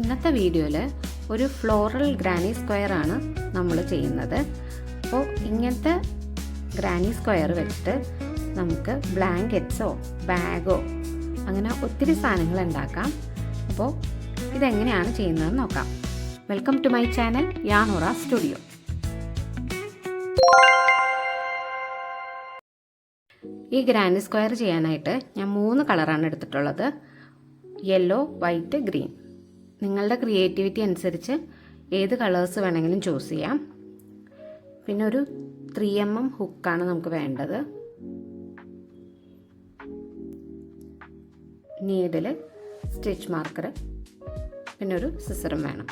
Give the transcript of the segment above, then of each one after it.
ഇന്നത്തെ വീഡിയോയിൽ ഒരു ഫ്ലോറൽ ഗ്രാനി സ്ക്വയർ ആണ് നമ്മൾ ചെയ്യുന്നത്. അപ്പോൾ ഇങ്ങനത്തെ ഗ്രാനി സ്ക്വയർ വെച്ചിട്ട് നമുക്ക് ബ്ലാങ്കറ്റ്സോ ബാഗോ അങ്ങനെ ഒത്തിരി സാധനങ്ങൾ ഉണ്ടാക്കാം. അപ്പോൾ ഇതെങ്ങനെയാണ് ചെയ്യുന്നതെന്ന് നോക്കാം. Welcome to my channel Yanora studio. ഈ ഗ്രാനി സ്ക്വയർ ചെയ്യാനായിട്ട് ഞാൻ മൂന്ന് കളറാണ് എടുത്തിട്ടുള്ളത്. Yellow white green. നിങ്ങളുടെ ക്രിയേറ്റിവിറ്റി അനുസരിച്ച് ഏത് കളേഴ്സ് വേണമെങ്കിലും ചൂസ് ചെയ്യാം. പിന്നെ ഒരു ത്രീ എം എം ഹുക്കാണ് നമുക്ക് വേണ്ടത്. നീഡിൽ സ്റ്റിച്ച് മാർക്കർ പിന്നെ ഒരു സിസറും വേണം.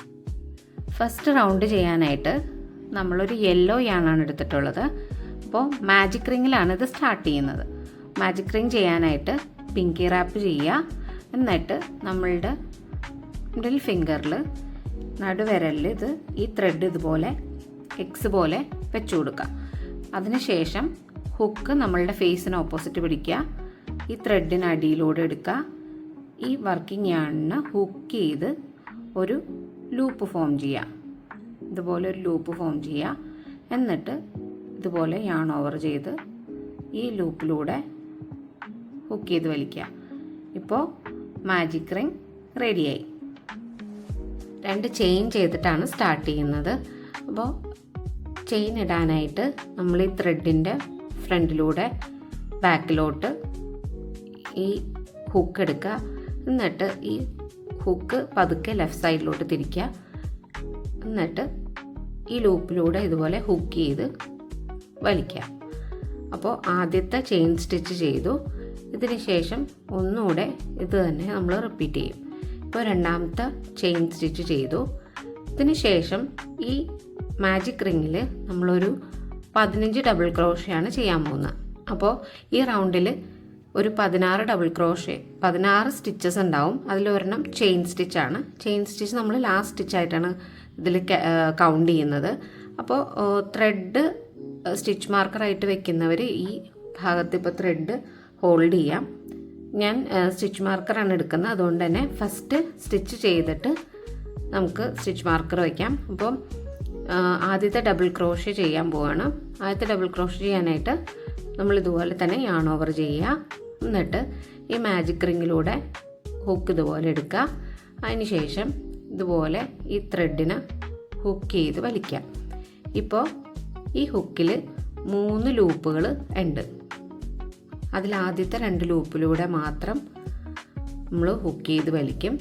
ഫസ്റ്റ് റൗണ്ട് ചെയ്യാനായിട്ട് നമ്മളൊരു യെല്ലോ യാണാണ് എടുത്തിട്ടുള്ളത്. അപ്പോൾ മാജിക് റിങ്ങിലാണ് ഇത് സ്റ്റാർട്ട് ചെയ്യുന്നത്. മാജിക് റിങ് ചെയ്യാനായിട്ട് പിങ്കി റാപ്പ് ചെയ്യുക. എന്നിട്ട് നമ്മളുടെ മിഡിൽ ഫിംഗറിൽ നടുവിരലിൽ ഇത് ഈ ത്രെഡ് ഇതുപോലെ എക്സ് പോലെ വെച്ചു കൊടുക്കുക. അതിനുശേഷം ഹുക്ക് നമ്മളുടെ ഫേസിന് ഓപ്പോസിറ്റ് പിടിക്കുക. ഈ ത്രെഡിന് അടിയിലൂടെ എടുക്കുക. ഈ വർക്കിംഗ് യാണിന് ഹുക്ക് ചെയ്ത് ഒരു ലൂപ്പ് ഫോം ചെയ്യുക. ഇതുപോലെ ഒരു ലൂപ്പ് ഫോം ചെയ്യുക. എന്നിട്ട് ഇതുപോലെ യാൺ ഓവർ ചെയ്ത് ഈ ലൂപ്പിലൂടെ ഹുക്ക് ചെയ്ത് വലിക്കുക. ഇപ്പോൾ മാജിക് റിംഗ് റെഡിയായി രണ്ട് ചെയിൻ ചെയ്തിട്ടാണ് സ്റ്റാർട്ട് ചെയ്യുന്നത്. അപ്പോൾ ചെയിൻ ഇടാനായിട്ട് നമ്മൾ ഈ ത്രെഡിന്റെ ഫ്രണ്ടിലൂടെ ബാക്കിലോട്ട് ഈ ഹുക്ക് എടുക്കുക. എന്നിട്ട് ഈ ഹുക്ക് പതുക്കെ ലെഫ്റ്റ് സൈഡിലോട്ട് തിരിക്കുക. എന്നിട്ട് ഈ ലൂപ്പിലൂടെ ഇതുപോലെ ഹുക്ക് ചെയ്ത് വലിക്കുക. അപ്പോൾ ആദ്യത്തെ ചെയിൻ സ്റ്റിച്ച് ചെയ്തു. ഇതിന് ശേഷം ഒന്നുകൂടെ ഇത് തന്നെ നമ്മൾ റിപ്പീറ്റ് ചെയ്യും. ഇപ്പോൾ രണ്ടാമത്തെ ചെയിൻ സ്റ്റിച്ച് ചെയ്തു. ശേഷം ഈ മാജിക് റിങ്ങിൽ നമ്മളൊരു പതിനഞ്ച് ഡബിൾ ക്രോഷയാണ് ചെയ്യാൻ പോകുന്നത്. അപ്പോൾ ഈ റൗണ്ടിൽ ഒരു പതിനാറ് ഡബിൾ ക്രോഷേ പതിനാറ് സ്റ്റിച്ചസ് ഉണ്ടാവും. അതിലൊരെണ്ണം ചെയിൻ സ്റ്റിച്ചാണ് ചെയിൻ സ്റ്റിച്ച് നമ്മൾ ലാസ്റ്റ് സ്റ്റിച്ചായിട്ടാണ് ഇതിൽ കൗണ്ട് ചെയ്യുന്നത്. അപ്പോൾ ത്രെഡ് സ്റ്റിച്ച് മാർക്കറായിട്ട് വെക്കുന്നവർ ഈ ഭാഗത്ത് ഇപ്പോൾ ത്രെഡ് ഹോൾഡ് ചെയ്യാം. ഞാൻ സ്റ്റിച്ച് മാർക്കറാണ് എടുക്കുന്നത്. അതുകൊണ്ട് തന്നെ ഫസ്റ്റ് സ്റ്റിച്ച് ചെയ്തിട്ട് നമുക്ക് സ്റ്റിച്ച് മാർക്കർ വയ്ക്കാം അപ്പം ആദ്യത്തെ ഡബിൾ ക്രോഷ് ചെയ്യാൻ പോവാണ്. ആദ്യത്തെ ഡബിൾ ക്രോഷ് ചെയ്യാനായിട്ട് നമ്മൾ ഇതുപോലെ തന്നെ യാൺ ഓവർ ചെയ്യുക. എന്നിട്ട് ഈ മാജിക് റിങ്ങിലൂടെ ഹുക്ക് ഇതുപോലെ എടുക്കുക. അതിന് ശേഷം ഇതുപോലെ ഈ ത്രെഡിന് ഹുക്ക് ചെയ്ത് വലിക്കുക. ഇപ്പോൾ ഈ ഹുക്കിൽ മൂന്ന് ലൂപ്പുകൾ ഉണ്ട്. അതിൽ ആദ്യത്തെ രണ്ട് ലൂപ്പിലൂടെ മാത്രം നമ്മൾ ഹുക്ക് ചെയ്ത് വലിക്കും.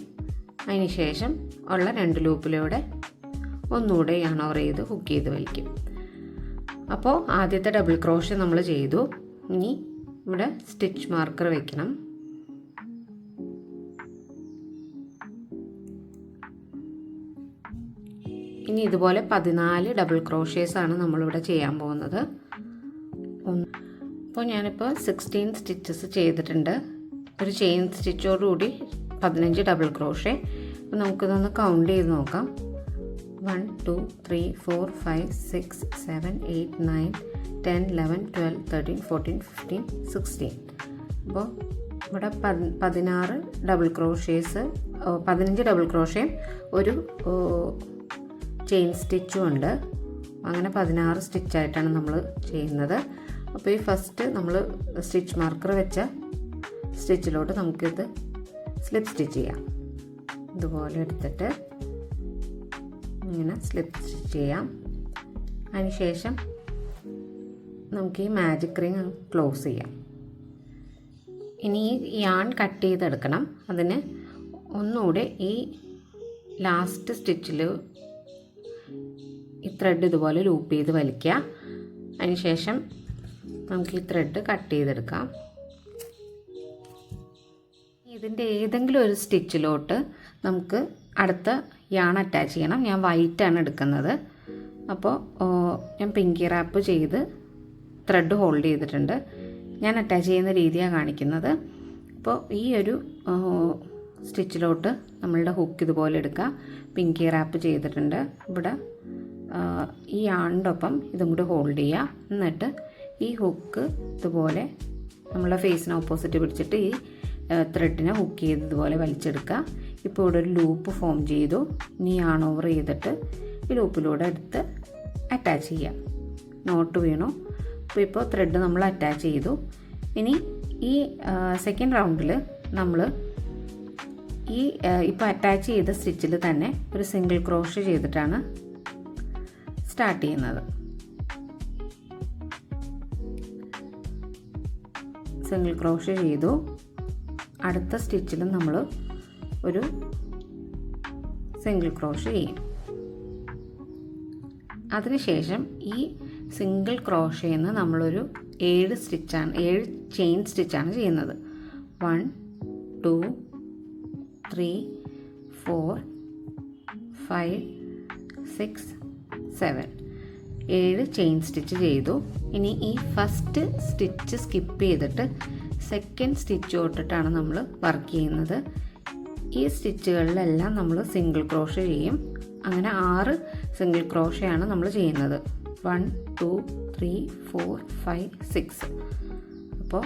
അതിന് ശേഷം ഉള്ള രണ്ട് ലൂപ്പിലൂടെ ഒന്നുകൂടെ യാണോർ ചെയ്ത് ഹുക്ക് ചെയ്ത് വലിക്കും. അപ്പോൾ ആദ്യത്തെ ഡബിൾ ക്രോഷ് നമ്മൾ ചെയ്തു. ഇനി ഇവിടെ സ്റ്റിച്ച് മാർക്കർ വെക്കണം. ഇനി ഇതുപോലെ പതിനാല് ഡബിൾ ക്രോഷേഴ്സാണ് നമ്മളിവിടെ ചെയ്യാൻ പോകുന്നത്. അപ്പോൾ ഞാനിപ്പോൾ സിക്സ്റ്റീൻ സ്റ്റിച്ചസ് ചെയ്തിട്ടുണ്ട്. ഒരു ചെയിൻ സ്റ്റിച്ചോടുകൂടി പതിനഞ്ച് ഡബിൾ ക്രോഷേ അപ്പോൾ നമുക്കിതൊന്ന് കൗണ്ട് ചെയ്ത് നോക്കാം. One two three four five six seven eight nine ten eleven twelve thirteen fourteen fifteen sixteen അപ്പോൾ ഇവിടെ പതിനാറ് ഡബിൾ ക്രോഷേഴ്സ് പതിനഞ്ച് ഡബിൾ ക്രോഷയും ഒരു ചെയിൻ സ്റ്റിച്ചും ഉണ്ട്. അങ്ങനെ പതിനാറ് സ്റ്റിച്ചായിട്ടാണ് നമ്മൾ ചെയ്യുന്നത്. അപ്പോൾ ഈ ഫസ്റ്റ് നമ്മൾ സ്റ്റിച്ച് മാർക്കർ വെച്ച സ്റ്റിച്ചിലോട്ട് നമുക്കിത് സ്ലിപ്പ് സ്റ്റിച്ച് ചെയ്യാം. ഇതുപോലെ എടുത്തിട്ട് ഇങ്ങനെ സ്ലിപ്പ് സ്റ്റിച്ച് ചെയ്യാം. അതിനുശേഷം നമുക്ക് ഈ മാജിക് റിങ് ക്ലോസ് ചെയ്യാം. ഇനി ഈ യാൺ കട്ട് ചെയ്തെടുക്കണം. അതിന് ഒന്നുകൂടെ ഈ ലാസ്റ്റ് സ്റ്റിച്ചിൽ ഈ ത്രെഡ് ഇതുപോലെ ലൂപ്പ് ചെയ്ത് വലിക്കുക. അതിനുശേഷം നമുക്ക് ഈ ത്രെഡ് കട്ട് ചെയ്തെടുക്കാം. ഇതിന്റെ ഏതെങ്കിലും ഒരു സ്റ്റിച്ചിലോട്ട് നമുക്ക് അടുത്ത യാൺ അറ്റാച്ച് ചെയ്യണം. ഞാൻ വൈറ്റാണ് എടുക്കുന്നത്. അപ്പോൾ ഞാൻ പിങ്കി റാപ്പ് ചെയ്ത് ത്രെഡ് ഹോൾഡ് ചെയ്തിട്ടുണ്ട്. ഞാൻ അറ്റാച്ച് ചെയ്യുന്ന രീതിയാണ് കാണിക്കുന്നത്. അപ്പോൾ ഈ ഒരു സ്റ്റിച്ചിലോട്ട് നമ്മളുടെ ഹുക്ക് ഇതുപോലെ എടുക്കുക. പിങ്കി റാപ്പ് ചെയ്തിട്ടുണ്ട്. ഇവിടെ ഈ ആണിന്റെ ഒപ്പം ഇതും കൂടി ഹോൾഡ് ചെയ്യുക. എന്നിട്ട് ഈ ഹുക്ക് ഇതുപോലെ നമ്മളെ ഫേസിന് ഓപ്പോസിറ്റ് പിടിച്ചിട്ട് ഈ ത്രെഡിനെ ഹുക്ക് ചെയ്ത് ഇതുപോലെ വലിച്ചെടുക്കുക. ഇപ്പോൾ ഇവിടെ ഒരു ലൂപ്പ് ഫോം ചെയ്തു. ഇനി ആൺ ഓവർ ചെയ്തിട്ട് ഈ ലൂപ്പിലൂടെ എടുത്ത് അറ്റാച്ച് ചെയ്യാം നോട്ട് വീണു. അപ്പോൾ ഇപ്പോൾ ത്രെഡ് നമ്മൾ അറ്റാച്ച് ചെയ്തു. ഇനി ഈ സെക്കൻഡ് റൗണ്ടിൽ നമ്മൾ ഈ ഇപ്പോൾ അറ്റാച്ച് ചെയ്ത സ്റ്റിച്ചിൽ തന്നെ ഒരു സിംഗിൾ ക്രോഷ് ചെയ്തിട്ടാണ് സ്റ്റാർട്ട് ചെയ്യുന്നത്. സിംഗിൾ ക്രോഷ് ചെയ്തു. അടുത്ത സ്റ്റിച്ചിലും നമ്മൾ ഒരു സിംഗിൾ ക്രോഷ് ചെയ്യും. അതിനുശേഷം ഈ സിംഗിൾ ക്രോഷയിൽ നിന്ന് നമ്മളൊരു ഏഴ് സ്റ്റിച്ചാണ് ഏഴ് ചെയിൻ സ്റ്റിച്ചാണ് ചെയ്യുന്നത്. One two three four five six seven. ഏഴ് ചെയിൻ സ്റ്റിച്ച് ചെയ്തു. ഇനി ഈ ഫസ്റ്റ് സ്റ്റിച്ച് സ്കിപ്പ് ചെയ്തിട്ട് സെക്കൻഡ് സ്റ്റിച്ച് തൊട്ടിട്ടാണ് നമ്മൾ വർക്ക് ചെയ്യുന്നത്. ഈ സ്റ്റിച്ചുകളിലെല്ലാം നമ്മൾ സിംഗിൾ ക്രോഷ ചെയ്യും. അങ്ങനെ ആറ് സിംഗിൾ ക്രോഷയാണ് നമ്മൾ ചെയ്യുന്നത്. One two three four five six. അപ്പോൾ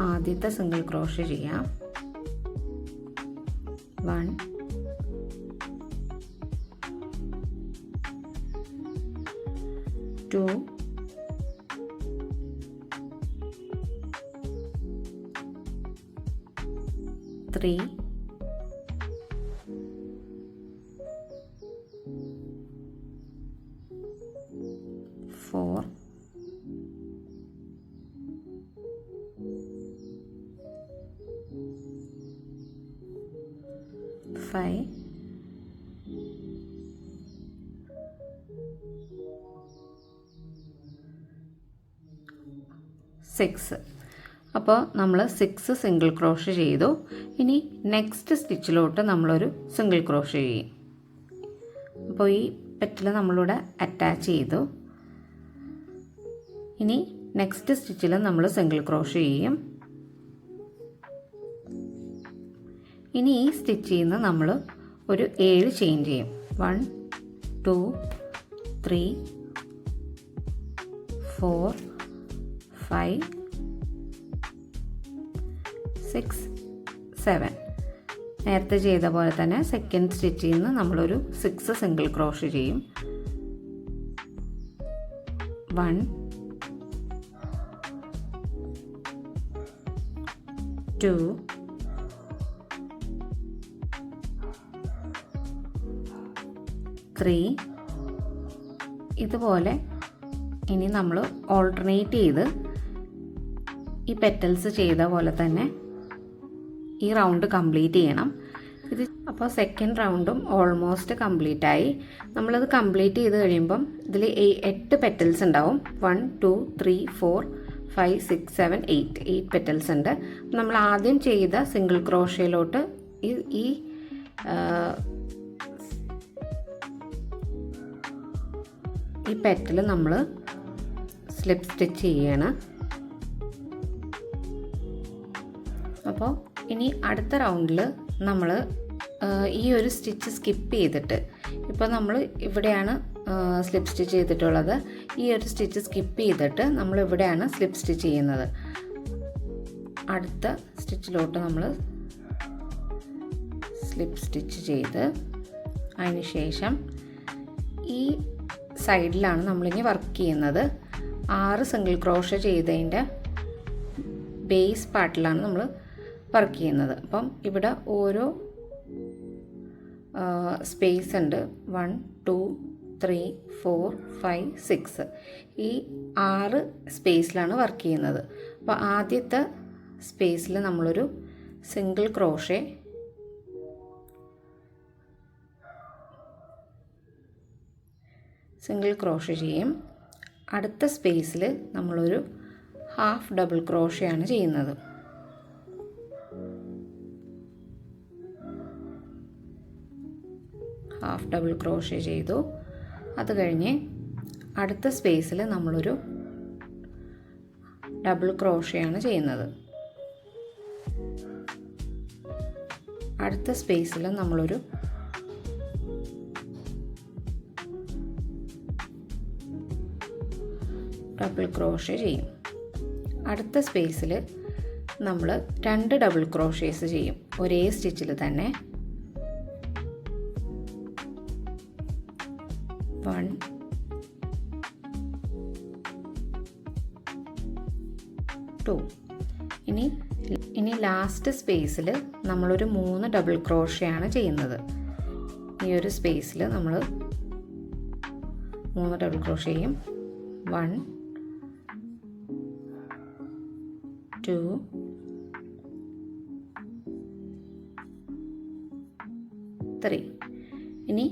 ആദ്യത്തെ സിംഗിൾ ക്രോഷ ചെയ്യാം. വൺ 2 3 4 സിക്സ് അപ്പോൾ നമ്മൾ സിക്സ് സിംഗിൾ ക്രോഷ് ചെയ്തു. ഇനി നെക്സ്റ്റ് സ്റ്റിച്ചിലോട്ട് നമ്മളൊരു സിംഗിൾ ക്രോഷ് ചെയ്യും. അപ്പോൾ ഈ പെറ്റിൽ നമ്മളിവിടെ അറ്റാച്ച് ചെയ്തു. ഇനി നെക്സ്റ്റ് സ്റ്റിച്ചിൽ നമ്മൾ സിംഗിൾ ക്രോഷ് ചെയ്യും. ഇനി ഈ സ്റ്റിച്ചിൽ നിന്ന് നമ്മൾ ഒരു ഏഴ് ചെയിൻ ചെയ്യും. One two three four five six seven നേരത്തെ ചെയ്ത പോലെ തന്നെ സെക്കൻഡ് സ്റ്റിച്ചിൽ നിന്ന് നമ്മളൊരു സിക്സ് സിംഗിൾ ക്രോഷ് ചെയ്യും. വൺ ടു ത്രീ ഇതുപോലെ ഇനി നമ്മൾ ഓൾട്ടർനേറ്റ് ചെയ്ത് ഈ പെറ്റൽസ് ചെയ്ത പോലെ തന്നെ ഈ റൗണ്ട് കംപ്ലീറ്റ് ചെയ്യണം. ഇത് അപ്പോൾ സെക്കൻഡ് റൗണ്ടും ഓൾമോസ്റ്റ് കംപ്ലീറ്റ് ആയി. നമ്മളത് കംപ്ലീറ്റ് ചെയ്ത് കഴിയുമ്പം ഇതിൽ എട്ട് പെറ്റൽസ് ഉണ്ടാവും. One two three four five six seven eight eight petals ഉണ്ട്. നമ്മൾ ആദ്യം ചെയ്ത സിംഗിൾ ക്രോഷയിലോട്ട് ഈ ഈ ഈ പെറ്റൽ നമ്മൾ സ്ലിപ്പ് സ്റ്റിച്ച് ചെയ്യണം. അപ്പോൾ ഇനി അടുത്ത റൗണ്ടിൽ നമ്മൾ ഈ ഒരു സ്റ്റിച്ച് സ്കിപ്പ് ചെയ്തിട്ട് ഇപ്പോൾ നമ്മൾ ഇവിടെയാണ് സ്ലിപ്പ് സ്റ്റിച്ച് ചെയ്തിട്ടുള്ളത്. ഈ ഒരു സ്റ്റിച്ച് സ്കിപ്പ് ചെയ്തിട്ട് നമ്മൾ ഇവിടെയാണ് സ്ലിപ്പ് സ്റ്റിച്ച് ചെയ്യുന്നത്. അടുത്ത സ്റ്റിച്ചിലോട്ട് നമ്മൾ സ്ലിപ്പ് സ്റ്റിച്ച് ചെയ്ത് അതിന് ശേഷം ഈ സൈഡിലാണ് നമ്മളിനി വർക്ക് ചെയ്യുന്നത്. ആറ് സിംഗിൾ ക്രോഷ ചെയ്തതിന്റെ ബേസ് പാർട്ടിലാണ് നമ്മൾ വർക്ക് ചെയ്യുന്നത്. അപ്പം ഇവിടെ ഓരോ സ്പേസ് ഉണ്ട്. One two three four five six ഈ ആറ് സ്പേസിലാണ് വർക്ക് ചെയ്യുന്നത്. അപ്പോൾ ആദ്യത്തെ സ്പേസിൽ നമ്മളൊരു സിംഗിൾ ക്രോഷേ സിംഗിൾ ക്രോഷ ചെയ്യും. അടുത്ത സ്പേസിൽ നമ്മളൊരു ഹാഫ് ഡബിൾ ക്രോഷയാണ് ചെയ്യുന്നത്. ഹാഫ് ഡബിൾ ക്രോഷേ ചെയ്തു. അത് കഴിഞ്ഞ് അടുത്ത സ്പേസിൽ നമ്മളൊരു ഡബിൾ ക്രോഷയാണ് ചെയ്യുന്നത്. അടുത്ത സ്പേസിൽ നമ്മളൊരു ഡബിൾ ക്രോഷ ചെയ്യും. അടുത്ത സ്പേസിൽ നമ്മൾ രണ്ട് ഡബിൾ ക്രോഷേസ് ചെയ്യും. ഒരേ സ്റ്റിച്ചിൽ തന്നെ ലാസ്റ്റ് സ്പേസിൽ നമ്മളൊരു മൂന്ന് ഡബിൾ ക്രോഷയാണ് ചെയ്യുന്നത്. ഈ ഒരു സ്പേസിൽ നമ്മൾ മൂന്ന് ഡബിൾ ക്രോഷ ചെയ്യും വൺ ടു ത്രീ ഇനി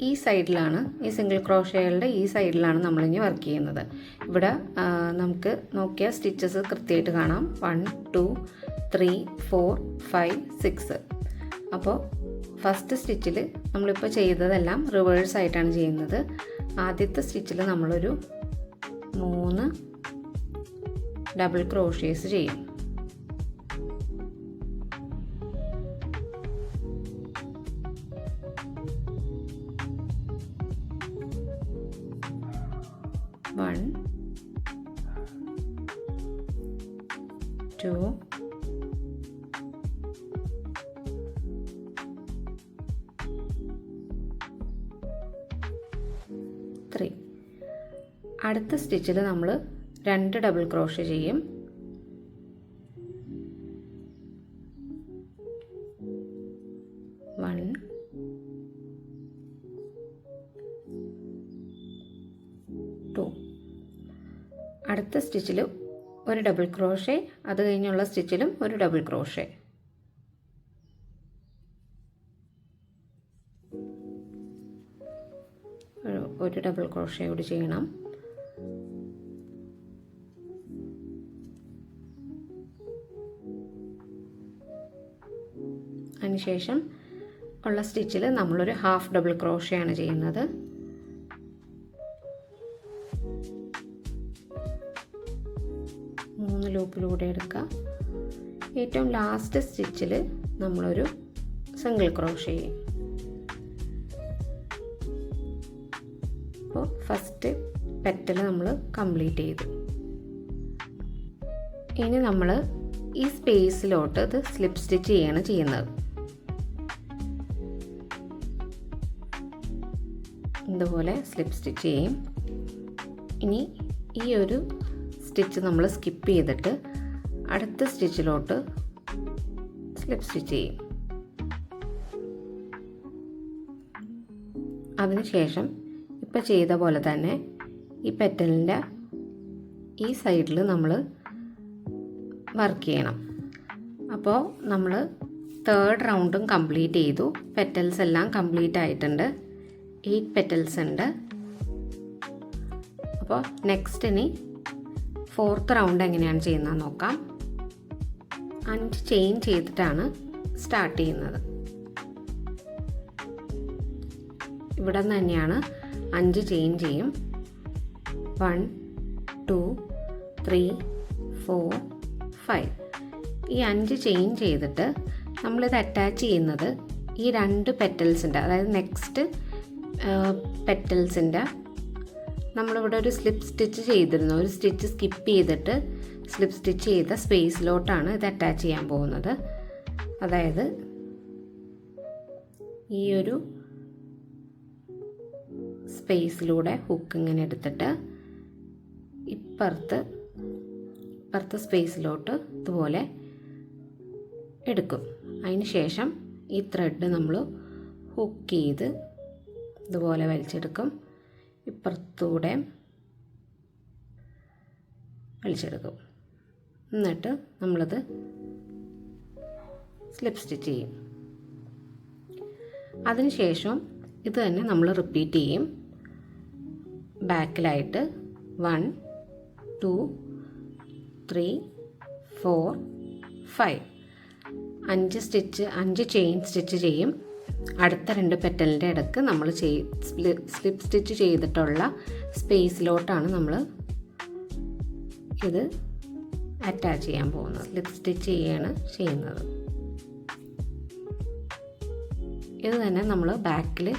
ഈ സൈഡിലാണ് ഈ സിംഗിൾ ക്രോഷകളുടെ ഈ സൈഡിലാണ് നമ്മളിനി വർക്ക് ചെയ്യുന്നത്. ഇവിടെ നമുക്ക് നോക്കിയാൽ സ്റ്റിച്ചസ് കൃത്യമായിട്ട് കാണാം. One two three four five six അപ്പോൾ ഫസ്റ്റ് സ്റ്റിച്ചിൽ നമ്മളിപ്പോൾ ചെയ്തതെല്ലാം റിവേഴ്സ് ആയിട്ടാണ് ചെയ്യുന്നത്. ആദ്യത്തെ സ്റ്റിച്ചിൽ നമ്മളൊരു മൂന്ന് ഡബിൾ ക്രോഷേസ് ചെയ്യും. വൺ ടു അടുത്ത സ്റ്റിച്ചിൽ നമ്മൾ രണ്ട് ഡബിൾ ക്രോഷ ചെയ്യും. വൺ ടു അടുത്ത സ്റ്റിച്ചിൽ ഒരു ഡബിൾ ക്രോഷേ അത് കഴിഞ്ഞുള്ള സ്റ്റിച്ചിലും ഒരു ഡബിൾ ക്രോഷേ ഒരു- ഡബിൾ ക്രോഷേ കൂടി ചെയ്യണം. അതിനുശേഷം ഉള്ള സ്റ്റിച്ചിൽ നമ്മളൊരു ഹാഫ് ഡബിൾ ക്രോഷയാണ് ചെയ്യുന്നത്. മൂന്ന് ലൂപ്പിലൂടെ എടുക്കുക. ഏറ്റവും ലാസ്റ്റ് സ്റ്റിച്ചിൽ നമ്മളൊരു സിംഗിൾ ക്രോഷ് ചെയ്യും. അപ്പോൾ ഫസ്റ്റ് പെറ്റൽ നമ്മൾ കംപ്ലീറ്റ് ചെയ്തു. ഇനി നമ്മൾ ഈ സ്പേസിലോട്ട് ഇത് സ്ലിപ്പ് സ്റ്റിച്ച് ചെയ്യാണ് ചെയ്യുന്നത്. ഇതുപോലെ സ്ലിപ്പ് സ്റ്റിച്ച് ചെയ്യും. ഇനി ഈ ഒരു സ്റ്റിച്ച് നമ്മൾ സ്കിപ്പ് ചെയ്തിട്ട് അടുത്ത സ്റ്റിച്ചിലോട്ട് സ്ലിപ്പ് സ്റ്റിച്ച് ചെയ്യും. അതിനുശേഷം ഇപ്പോൾ ചെയ്ത പോലെ തന്നെ ഈ പെറ്റലിന്റെ ഈ സൈഡിൽ നമ്മൾ വർക്ക് ചെയ്യണം. അപ്പോൾ നമ്മൾ തേർഡ് റൗണ്ടും കംപ്ലീറ്റ് ചെയ്തു. പെറ്റൽസ് എല്ലാം കംപ്ലീറ്റ് ആയിട്ടുണ്ട്. എയ്റ്റ് പെറ്റൽസ് ഉണ്ട്. അപ്പോൾ നെക്സ്റ്റ് ഇനി ഫോർത്ത് റൗണ്ട് എങ്ങനെയാണ് ചെയ്യുന്നത് നോക്കാം. അഞ്ച് ചെയിൻ ചെയ്തിട്ടാണ് സ്റ്റാർട്ട് ചെയ്യുന്നത്. ഇവിടെ നിന്ന് തന്നെയാണ് അഞ്ച് ചെയിൻ ചെയ്യും. One two three four five ഈ അഞ്ച് ചെയിൻ ചെയ്തിട്ട് നമ്മളിത് അറ്റാച്ച് ചെയ്യുന്നത് ഈ രണ്ട് പെറ്റൽസിന്റെ അതായത് നെക്സ്റ്റ് പെറ്റൽസിന്റെ നമ്മളിവിടെ ഒരു സ്ലിപ്പ് സ്റ്റിച്ച് ചെയ്തിരുന്നു. ഒരു സ്റ്റിച്ച് സ്കിപ്പ് ചെയ്തിട്ട് സ്ലിപ്പ് സ്റ്റിച്ച് ചെയ്ത സ്പേസിലോട്ടാണ് ഇത് അറ്റാച്ച് ചെയ്യാൻ പോകുന്നത്. അതായത് ഈ ഒരു സ്പേസിലൂടെ ഹുക്ക് ഇങ്ങനെ എടുത്തിട്ട് ഇപ്പുറത്ത് ഇപ്പുറത്തെ സ്പേസിലോട്ട് ഇതുപോലെ എടുക്കും. അതിന് ശേഷം ഈ ത്രെഡ് നമ്മൾ ഹുക്ക് ചെയ്ത് ഇതുപോലെ വലിച്ചെടുക്കും. ഇപ്പുറത്തൂടെ വലിച്ചെടുക്കും. എന്നിട്ട് നമ്മളത് സ്ലിപ്പ് സ്റ്റിച്ച് ചെയ്യും. അതിനുശേഷം ഇത് തന്നെ നമ്മൾ റിപ്പീറ്റ് ചെയ്യും. ബാക്കിലായിട്ട് one two three four five അഞ്ച് സ്റ്റിച്ച് അഞ്ച് ചെയിൻ സ്റ്റിച്ച് ചെയ്യും. അടുത്ത രണ്ട് പെറ്റലിന്റെ ഇടയ്ക്ക് നമ്മൾ ചെയ് സ്ലിപ്പ് സ്റ്റിച്ച് ചെയ്തിട്ടുള്ള സ്പേസിലോട്ടാണ് നമ്മൾ ഇത് അറ്റാച്ച് ചെയ്യാൻ പോകുന്നത്. സ്ലിപ്പ് സ്റ്റിച്ച് ചെയ്യാണ് ചെയ്യുന്നത്. ഇത് തന്നെ നമ്മൾ ബാക്കിൽ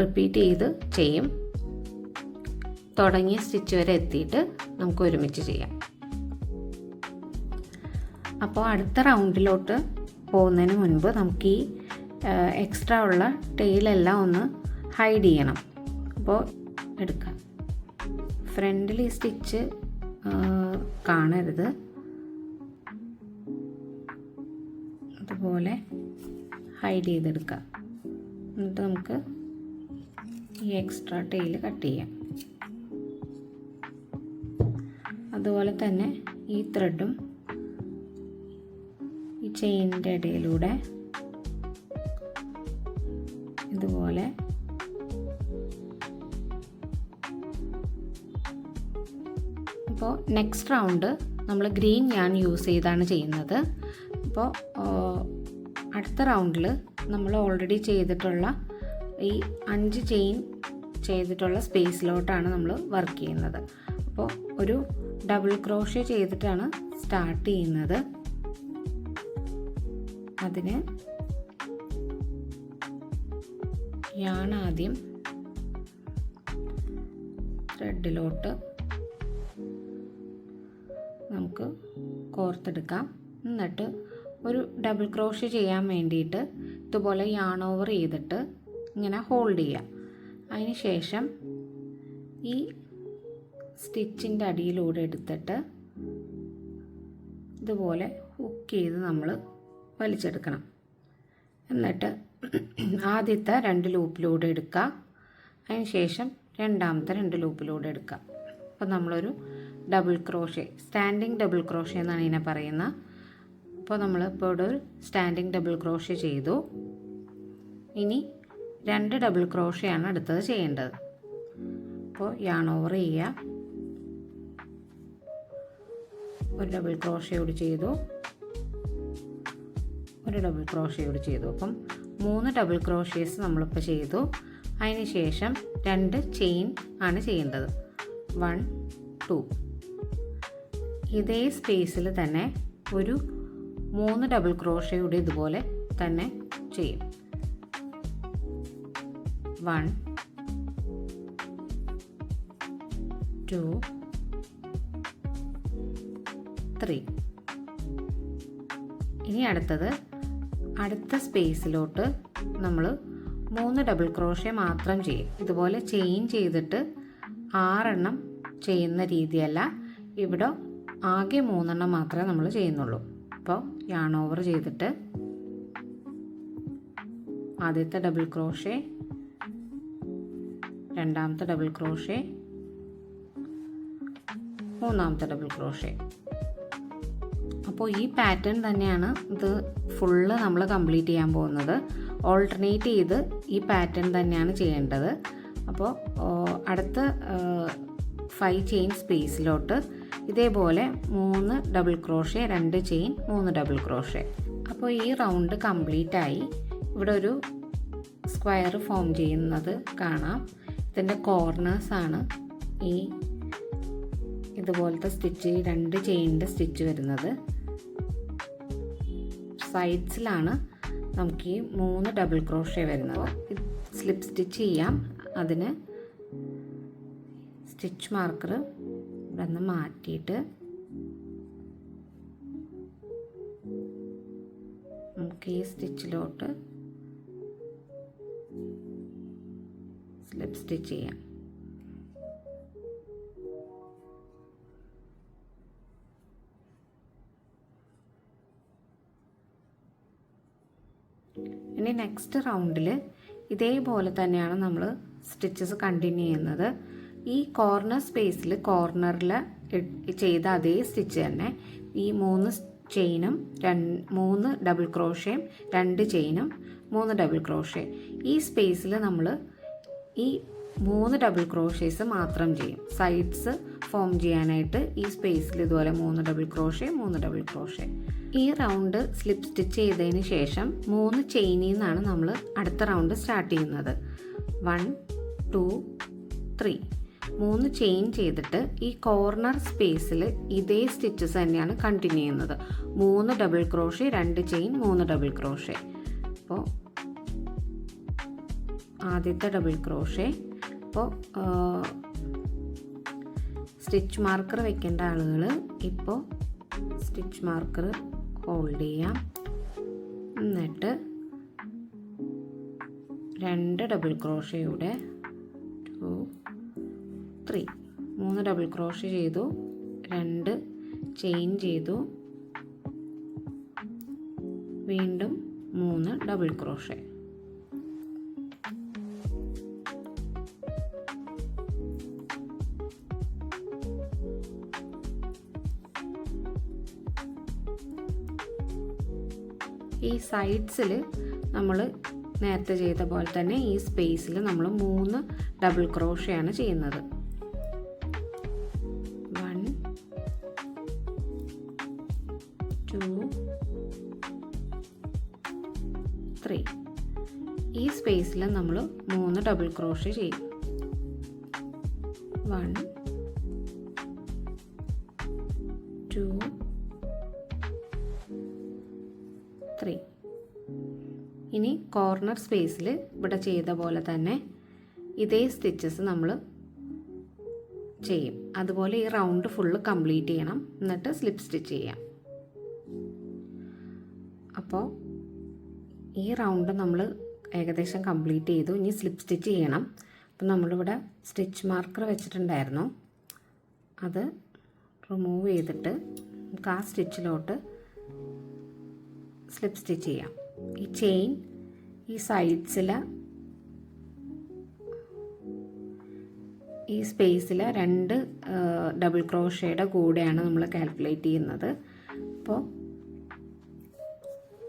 റിപ്പീറ്റ് ചെയ്ത് ചെയ്യും. തുടങ്ങിയ സ്റ്റിച്ച് വരെ എത്തിയിട്ട് നമുക്ക് ഒരുമിച്ച് ചെയ്യാം. അപ്പോൾ അടുത്ത റൗണ്ടിലോട്ട് പോകുന്നതിന് മുൻപ് നമുക്ക് ഈ എക്സ്ട്രാ ഉള്ള ടെയിലെല്ലാം ഒന്ന് ഹൈഡ് ചെയ്യണം. അപ്പോൾ എടുക്കാം. ഫ്രണ്ടിൽ സ്റ്റിച്ച് കാണരുത്. അതുപോലെ ഹൈഡ് ചെയ്തെടുക്കുക എന്നിട്ട് നമുക്ക് ഈ എക്സ്ട്രാ ടെയിൽ കട്ട് ചെയ്യാം. അതുപോലെ തന്നെ ഈ ത്രെഡും ഈ ചെയിനിന്റെ ഇടയിലൂടെ ഇതുപോലെ. അപ്പോൾ നെക്സ്റ്റ് റൗണ്ട് നമ്മൾ ഗ്രീൻ ഞാൻ യൂസ് ചെയ്താണ് ചെയ്യുന്നത്. അപ്പോൾ അടുത്ത റൗണ്ടിൽ നമ്മൾ ഓൾറെഡി ചെയ്തിട്ടുള്ള ഈ അഞ്ച് ചെയിൻ ചെയ്തിട്ടുള്ള സ്പേസിലോട്ടാണ് നമ്മൾ വർക്ക് ചെയ്യുന്നത്. അപ്പോൾ ഒരു ഡബിൾ ക്രോഷ്യ ചെയ്തിട്ടാണ് സ്റ്റാർട്ട് ചെയ്യുന്നത്. അതിന് ഞാൻ ആദ്യം ത്രെഡിലോട്ട് നമുക്ക് കോർത്തെടുക്കാം. എന്നിട്ട് ഒരു ഡബിൾ ക്രോഷ് ചെയ്യാൻ വേണ്ടിയിട്ട് ഇതുപോലെ യാൺ ഓവർ ചെയ്തിട്ട് ഇങ്ങനെ ഹോൾഡ് ചെയ്യാം. അതിന് ശേഷം ഈ സ്റ്റിച്ചിന്റെ അടിയിലൂടെ എടുത്തിട്ട് ഇതുപോലെ ഹുക്ക് ചെയ്ത് നമ്മൾ വലിച്ചെടുക്കണം. എന്നിട്ട് ആദ്യത്തെ രണ്ട് ലൂപ്പിലൂടെ എടുക്കുക അതിന് ശേഷം രണ്ടാമത്തെ രണ്ട് ലൂപ്പിലൂടെ എടുക്കുക അപ്പോൾ നമ്മളൊരു double crochet standing double crochet എന്നാണ് ഇതിനെ പറയുന്നത് അപ്പോൾ നമ്മൾ ഇപ്പോൾ ഇവിടെ ഒരു സ്റ്റാൻഡിങ് ഡബിൾ ക്രോഷേ ചെയ്തു. ഇനി രണ്ട് ഡബിൾ ക്രോഷയാണ് അടുത്തത് ചെയ്യേണ്ടത്. അപ്പോൾ യാൺ ഓവർ ചെയ്യുക. ഒരു ഡബിൾ ക്രോഷയോട് ചെയ്തു. ഒരു ഡബിൾ ക്രോഷയോട് ചെയ്തു. അപ്പം മൂന്ന് ഡബിൾ ക്രോഷേസ് നമ്മളിപ്പോൾ ചെയ്തു. ശേഷം രണ്ട് ചെയിൻ ആണ് ചെയ്യേണ്ടത്. വൺ ടു ഇതേ സ്പേസിൽ തന്നെ ഒരു മൂന്ന് ഡബിൾ ക്രോഷയുടെ ഇതുപോലെ തന്നെ ചെയ്യും. വൺ ടു ത്രീ ഇനി അടുത്തത് അടുത്ത സ്പേസിലോട്ട് നമ്മൾ മൂന്ന് ഡബിൾ ക്രോഷ്യ മാത്രം ചെയ്യും. ഇതുപോലെ ചെയിൻ ചെയ്തിട്ട് ആറെണ്ണം ചെയ്യുന്ന രീതിയല്ല. ഇവിടെ ആകെ മൂന്നെണ്ണം മാത്രമേ നമ്മൾ ചെയ്യുന്നുള്ളൂ. അപ്പോൾ യാൺ ഓവർ ചെയ്തിട്ട് ആദ്യത്തെ ഡബിൾ ക്രോഷേ രണ്ടാമത്തെ ഡബിൾ ക്രോഷേ മൂന്നാമത്തെ ഡബിൾ ക്രോഷേ അപ്പോൾ ഈ പാറ്റേൺ തന്നെയാണ് ഇത് ഫുള്ള് നമ്മൾ കംപ്ലീറ്റ് ചെയ്യാൻ പോകുന്നത്. ഓൾട്ടർനേറ്റ് ചെയ്ത് ഈ പാറ്റേൺ തന്നെയാണ് ചെയ്യേണ്ടത്. അപ്പോൾ അടുത്ത ഫൈവ് ചെയിൻ സ്പേസിലോട്ട് ഇതേപോലെ മൂന്ന് ഡബിൾ ക്രോഷേ രണ്ട് ചെയിൻ മൂന്ന് ഡബിൾ ക്രോഷേ അപ്പോൾ ഈ റൗണ്ട് കംപ്ലീറ്റ് ആയി ഇവിടെ ഒരു സ്ക്വയർ ഫോം ചെയ്യുന്നത് കാണാം. ഇതിന്റെ കോർണേഴ്സാണ് ഈ ഇതുപോലത്തെ സ്റ്റിച്ച് രണ്ട് ചെയിനിന്റെ സ്റ്റിച്ച് വരുന്നത്. സൈഡ്സിലാണ് നമുക്ക് ഈ മൂന്ന് ഡബിൾ ക്രോഷേ വരുന്നത്. സ്ലിപ്പ് സ്റ്റിച്ച് ചെയ്യാം. അതിന് സ്റ്റിച്ച് മാർക്കർ ഇവിടെ നിന്ന് മാറ്റിയിട്ട് നമുക്ക് ഈ സ്റ്റിച്ചിലോട്ട് സ്ലിപ്പ് സ്റ്റിച്ച് ചെയ്യാം. ഇനി നെക്സ്റ്റ് റൗണ്ടിൽ ഇതേപോലെ തന്നെയാണ് നമ്മൾ സ്റ്റിച്ചസ് കണ്ടിന്യൂ ചെയ്യുന്നത്. ഈ കോർണർ സ്പേസിൽ കോർണറിൽ ചെയ്ത അതേ സ്റ്റിച്ച് തന്നെ. ഈ മൂന്ന് ചെയിനും മൂന്ന് ഡബിൾ ക്രോഷയും രണ്ട് ചെയിനും മൂന്ന് ഡബിൾ ക്രോഷേ ഈ സ്പേസിൽ നമ്മൾ ഈ മൂന്ന് ഡബിൾ ക്രോഷേസ് മാത്രം ചെയ്യും. സൈഡ്സ് ഫോം ചെയ്യാനായിട്ട് ഈ സ്പേസിൽ ഇതുപോലെ മൂന്ന് ഡബിൾ ക്രോഷേ മൂന്ന് ഡബിൾ ക്രോഷേ ഈ റൗണ്ട് സ്ലിപ്പ് സ്റ്റിച്ച് ചെയ്തതിന് ശേഷം മൂന്ന് ചെയിനിൽ നിന്നാണ് നമ്മൾ അടുത്ത റൗണ്ട് സ്റ്റാർട്ട് ചെയ്യുന്നത്. വൺ ടു ത്രീ മൂന്ന് ചെയിൻ ചെയ്തിട്ട് ഈ കോർണർ സ്പേസിൽ ഇതേ സ്റ്റിച്ചസ് തന്നെയാണ് കണ്ടിന്യൂ ചെയ്യുന്നത്. മൂന്ന് ഡബിൾ ക്രോഷേ രണ്ട് ചെയിൻ മൂന്ന് ഡബിൾ ക്രോഷേ അപ്പോൾ ആദ്യത്തെ ഡബിൾ ക്രോഷേ അപ്പോൾ സ്റ്റിച്ച് മാർക്കർ വെക്കേണ്ട ആളുകൾ ഇപ്പോൾ സ്റ്റിച്ച് മാർക്കർ ഹോൾഡ് ചെയ്യാം. എന്നിട്ട് രണ്ട് ഡബിൾ ക്രോഷയുടെ ടു ത്രീ. മൂന്ന് ഡബിൾ ക്രോഷ ചെയ്തു. രണ്ട് ചെയിൻ ചെയ്തു. വീണ്ടും മൂന്ന് ഡബിൾ ക്രോഷേ. സൈഡ്സിൽ നമ്മൾ നേരത്തെ ചെയ്ത പോലെ തന്നെ ഈ സ്പേസിൽ നമ്മൾ മൂന്ന് ഡബിൾ ക്രോഷയാണ് ചെയ്യുന്നത്. വൺ ടു ത്രീ ഈ സ്പേസിൽ നമ്മൾ മൂന്ന് ഡബിൾ ക്രോഷ ചെയ്യും. വൺ കോർണർ സ്പേസിൽ ഇവിടെ ചെയ്ത പോലെ തന്നെ ഇതേ സ്റ്റിച്ചസ് നമ്മൾ ചെയ്യും. അതുപോലെ ഈ റൗണ്ട് ഫുള്ള് കംപ്ലീറ്റ് ചെയ്യണം. എന്നിട്ട് സ്ലിപ്പ് സ്റ്റിച്ച് ചെയ്യാം. അപ്പോൾ ഈ റൗണ്ട് നമ്മൾ ഏകദേശം കംപ്ലീറ്റ് ചെയ്തു. ഇനി സ്ലിപ്പ് സ്റ്റിച്ച് ചെയ്യണം. അപ്പം നമ്മളിവിടെ സ്റ്റിച്ച് മാർക്കർ വെച്ചിട്ടുണ്ടായിരുന്നു. അത് റിമൂവ് ചെയ്തിട്ട് നമുക്ക് ആ സ്റ്റിച്ചിലോട്ട് സ്ലിപ്പ് സ്റ്റിച്ച് ചെയ്യാം. ഈ ചെയിൻ ഈ സൈഡ്സിൽ ഈ സ്പേസിൽ രണ്ട് ഡബിൾ ക്രോഷയുടെ കൂടെയാണ് നമ്മൾ കാൽക്കുലേറ്റ് ചെയ്യുന്നത്. അപ്പോൾ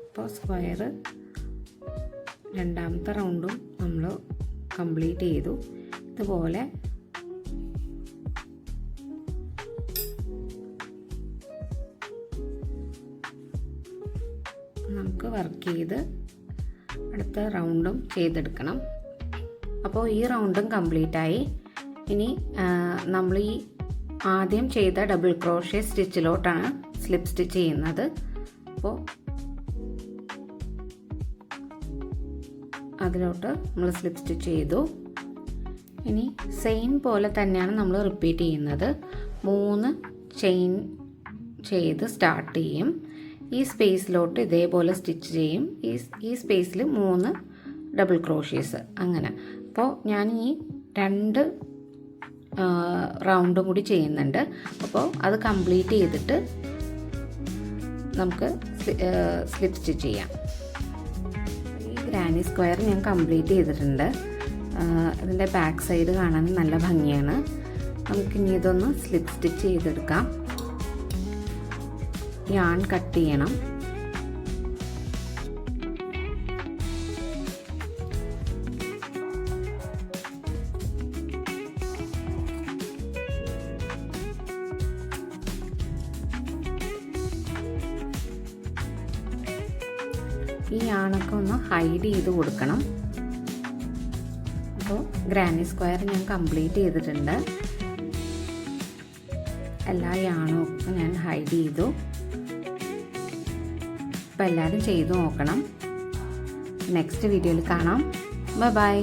ഇപ്പോൾ സ്ക്വയർ രണ്ടാമത്തെ റൗണ്ടും നമ്മൾ കംപ്ലീറ്റ് ചെയ്തു. ഇതുപോലെ നമുക്ക് വർക്ക് ചെയ്ത് അടുത്ത റൗണ്ടും ചെയ്തെടുക്കണം. അപ്പോൾ ഈ റൗണ്ടും കംപ്ലീറ്റ് ആയി ഇനി നമ്മൾ ഈ ആദ്യം ചെയ്ത ഡബിൾ ക്രോഷ്യ സ്റ്റിച്ചിലോട്ടാണ് സ്ലിപ്പ് സ്റ്റിച്ച് ചെയ്യുന്നത്. അപ്പോൾ അതിലോട്ട് നമ്മൾ സ്ലിപ്പ് സ്റ്റിച്ച് ചെയ്തു. ഇനി സെയിം പോലെ തന്നെയാണ് നമ്മൾ റിപ്പീറ്റ് ചെയ്യുന്നത്. മൂന്ന് ചെയിൻ ചെയ്ത് സ്റ്റാർട്ട് ചെയ്യും. ഈ സ്പേസിലോട്ട് ഇതേപോലെ സ്റ്റിച്ച് ചെയ്യും. ഈ ഈ സ്പേസിൽ മൂന്ന് ഡബിൾ ക്രോഷീസ് അങ്ങനെ. അപ്പോൾ ഞാൻ ഈ രണ്ട് റൗണ്ടും കൂടി ചെയ്യുന്നുണ്ട്. അപ്പോൾ അത് കംപ്ലീറ്റ് ചെയ്തിട്ട് നമുക്ക് സ്ലിപ്പ് സ്റ്റിച്ച് ചെയ്യാം. ഈ ഗ്രാനി സ്ക്വയർ ഞാൻ കംപ്ലീറ്റ് ചെയ്തിട്ടുണ്ട്. ഇതിന്റെ ബാക്ക് സൈഡ് കാണാൻ നല്ല ഭംഗിയാണ്. നമുക്കിനി ഇതൊന്ന് സ്ലിപ്പ് സ്റ്റിച്ച് ചെയ്തെടുക്കാം. യാൺ കട്ട് ചെയ്യണം. ഈ യാണൊക്കെ ഒന്ന് ഹൈഡ് ചെയ്ത് കൊടുക്കണം. അപ്പോൾ ഗ്രാനി സ്ക്വയർ ഞാൻ കംപ്ലീറ്റ് ചെയ്തിട്ടുണ്ട്. എല്ലാ യാണും ഞാൻ ഹൈഡ് ചെയ്തു. അപ്പോൾ എല്ലാവരും ചെയ്തു നോക്കണം. നെക്സ്റ്റ് വീഡിയോയിൽ കാണാം. Bye bye